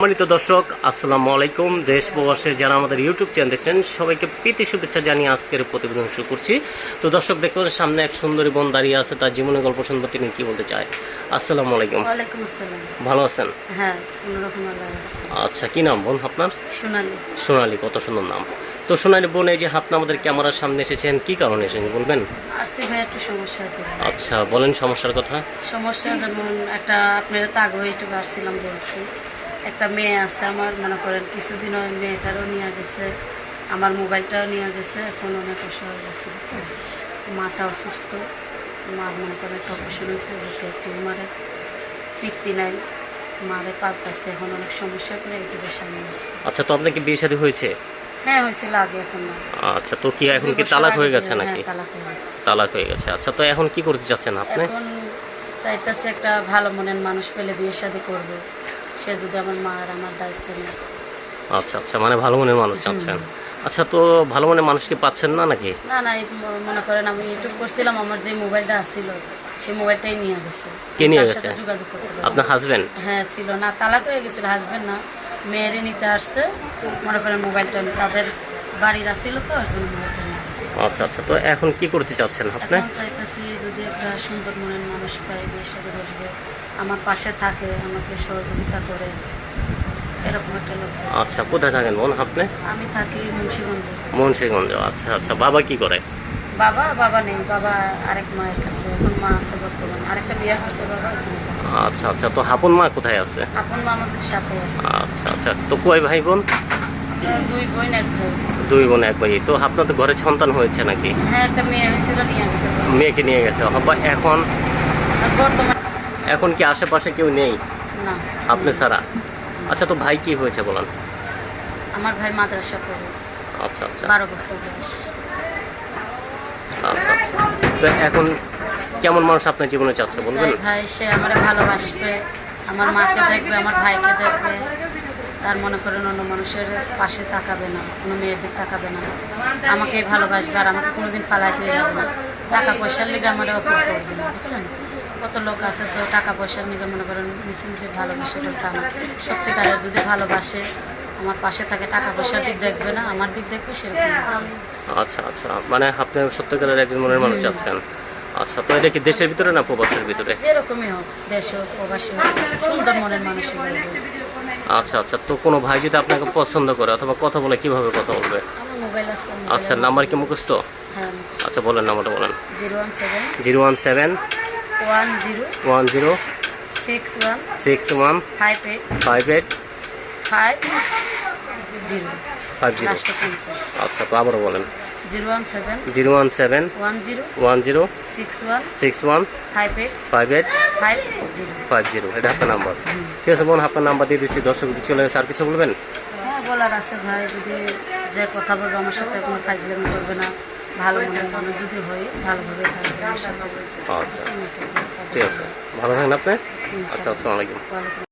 সম্মানিত দর্শক আসসালামু আলাইকুম। দেশ প্রবাসে যারা আমাদের ইউটিউব চ্যানেল দেখছেন সবাইকে প্রীতি শুভেচ্ছা জানিয়ে আজকের প্রতিবেদন শুরু করছি। তো দর্শক পাচ্ছেন সামনে এক সুন্দরী বোন দাঁড়িয়ে আছে তার জীবনের গল্প শুনব তিনি কি বলতে চায়? আসসালামু আলাইকুম। ভালো আছেন? হ্যাঁ আচ্ছা কি নাম বোন আপনার? সোনালি। সোনালী কত সুন্দর নাম। তো সোনালী বোন এই যে আপনি আমাদের ক্যামেরার সামনে এসেছেন কি কারণে এসেছেন বলবেন? একটু আচ্ছা বলেন সমস্যার কথা। সমস্যা যেমন একটা আপনার আগ্রহ ইউটিউবে আসছিলাম বলছি। একটা মেয়ে আছে আমার মনে করেন কিছুদিন ওই মেয়েটারও নিয়ে গেছে আমার মোবাইলটাও নিয়ে গেছে এখন অনেক অসহায় গেছে বুঝছেন? মাটা অসুস্থ মার মনে করেন একটা অপারেশন হয়েছে বুকে টিউমারে পিকতি নাই মারে পাল্টাচ্ছে এখন অনেক সমস্যা করে একটু সামনে আসছে। আচ্ছা তো আপনার কি বিয়ে শাদী হয়েছে? হ্যাঁ হয়েছিল আগে এখন আচ্ছা তো কি এখন কি তালাক হয়ে গেছে হ্যাঁ, নাকি? তালাক হয়ে গেছে। তালাক হয়ে গেছে। আচ্ছা তো এখন কি করতে চাচ্ছেন আপনি? এখন চাইতেছে একটা ভালো মনের মানুষ পেলে বিয়ে শাদী করব। সে যদি আমার মা আর আমার দায়িত্ব নেয়। আচ্ছা আচ্ছা মানে ভালো মনের মানুষ চাচ্ছেন। আচ্ছা তো ভালো মনের মানুষকে পাচ্ছেন না নাকি? না না এই মনে করেন আমি ইউটিউব করছিলাম আমার যে মোবাইলটা আসছিল সেই মোবাইলটাই নিয়ে গেছে। কে নিয়ে গেছে? যোগাযোগ করতে আপনার। হাজবেন্ড হ্যাঁ ছিল না তালাক হয়ে গেছিল হাজবেন্ড না। মেয়েরে নিতে আসছে মনে করেন মোবাইলটা তাদের বাড়ির আসছিল তো ওর জন্য মোবাইলটা আচ্ছা আচ্ছা। তো এখন কি করতে চাচ্ছেন আপনি? চাইতেছি যদি একটা সুন্দর মনের মানুষ পাই বিয়ে সাথে বসবে আমার পাশে থাকে আমাকে সহযোগিতা করে এরকম একটা লোক চাই। আচ্ছা কোথায় থাকেন বোন আপনি? আমি থাকি মুন্সিগঞ্জে। মুন্সিগঞ্জ আচ্ছা আচ্ছা। বাবা কি করে? বাবা বাবা নেই বাবা আরেক মায়ের কাছে এখন মা আছে বর্তমানে। আরেকটা বিয়ে করছে বাবা থাকে। আচ্ছা আচ্ছা। তো হাপন মা কোথায় আছে? আপন মা আমাদের সাথে আছে। আচ্ছা আচ্ছা। তো কয় ভাই বোন? দুই বোন এক ভাই দুই বোন এক ভাই। তো আপনার তো ঘরে সন্তান হয়েছে নাকি? হ্যাঁ মেয়েকে নিয়ে গেছে। এখন? এখন কি আশেপাশে কেউ নেই? আপনি ছাড়া? আচ্ছা তো ভাই কি হয়েছে বলেন? আমার ভাই মাদ্রাসা পড়ে। আচ্ছা আচ্ছা। বারো বছর বয়স। আচ্ছা আচ্ছা। তো এখন কেমন মানুষ আপনার জীবনে চাচ্ছে বলবেন? ভাই সে আমার ভালোবাসবে আমার মাকে দেখবে আমার ভাইকে দেখবে। তার মনে করেন অন্য মানুষের পাশে তাকাবে না কোনো মেয়ের দিক তাকাবে না। আমাকেই ভালোবাসবে আর আমাকে কোনোদিন পালাইতে যাবে না। টাকা পয়সার লিগে আমার অপর করবে না বুঝছেন? কত লোক আছে তো টাকা পয়সার লিগে মনে করেন মিশে মিশে ভালোবাসে বলতে আমার সত্যিকারের যদি ভালোবাসে আমার পাশে থাকে টাকা পয়সার দিক দেখবে না আমার দিক দেখবে সেরকম আচ্ছা আচ্ছা। মানে আপনি সত্যিকারের একজন মনের মানুষ চাচ্ছেন আচ্ছা তো এটা কি দেশের ভিতরে না প্রবাসের ভিতরে? যেরকমই হোক দেশ হোক প্রবাসী হোক সুন্দর মনের মানুষ আচ্ছা আচ্ছা তো কোনো ভাই যদি আপনাকে পছন্দ করে অথবা কথা বলে কীভাবে কথা বলবে? আচ্ছা নাম্বার কি মুখস্থ? হ্যাঁ আচ্ছা বলেন নাম্বারটা বলেন। Zero one seven. One zero. One zero. Six one. Six one. Five eight. Five zero. আচ্ছা তো আবারও বলেন। Zero one seven zero one seven one zero one zero six one six one five eight five eight five zero five zero. এটা আপনার number. ঠিক আছে বোন আপনার নাম্বার দিয়ে দিচ্ছি দর্শক চলে আর কিছু বলবেন? হ্যাঁ বলার আছে ভাই। যদি যে কথা বলব আমার সাথে কোনো করবে না। ভালো মনে মনে যদি হয় ভালোভাবে থাকবে আচ্ছা। ঠিক আছে। ভালো থাকেন আপনি? আচ্ছা আসসালামু আলাইকুম।